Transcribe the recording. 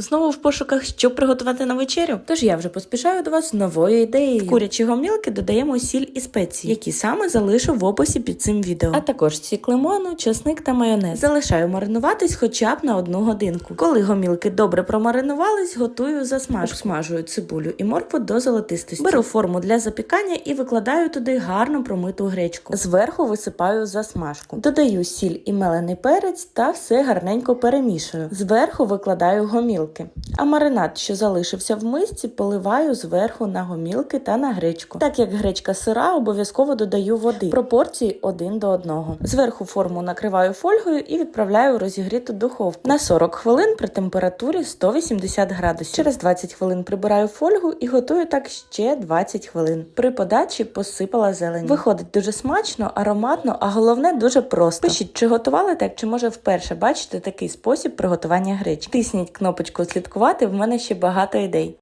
Знову в пошуках, що приготувати на вечерю. Тож я вже поспішаю до вас з новою ідеєю. В курячі гомілки додаємо сіль і спеції, які саме залишу в описі під цим відео. А також сік лимону, чесник та майонез. Залишаю маринуватись хоча б на одну годинку. Коли гомілки добре промаринувались, готую засмажку. Обсмажую цибулю і моркву до золотистості. Беру форму для запікання і викладаю туди гарно промиту гречку. Зверху висипаю засмажку. Додаю сіль і мелений перець та все гарненько перемішую. Зверху викладаю гомілки. А маринад, що залишився в мисці, поливаю зверху на гомілки та на гречку. Так як гречка сира, обов'язково додаю води. Пропорції один до одного. Зверху форму накриваю фольгою і відправляю розігріту духовку на 40 хвилин при температурі 180 градусів. Через 20 хвилин прибираю фольгу і готую так ще 20 хвилин. При подачі посипала зелень. Виходить дуже смачно, ароматно, а головне дуже просто. Пишіть, чи готували так, чи може вперше бачите такий спосіб приготування гречки. Тисніть кнопочку слідкувати. В мене ще багато ідей.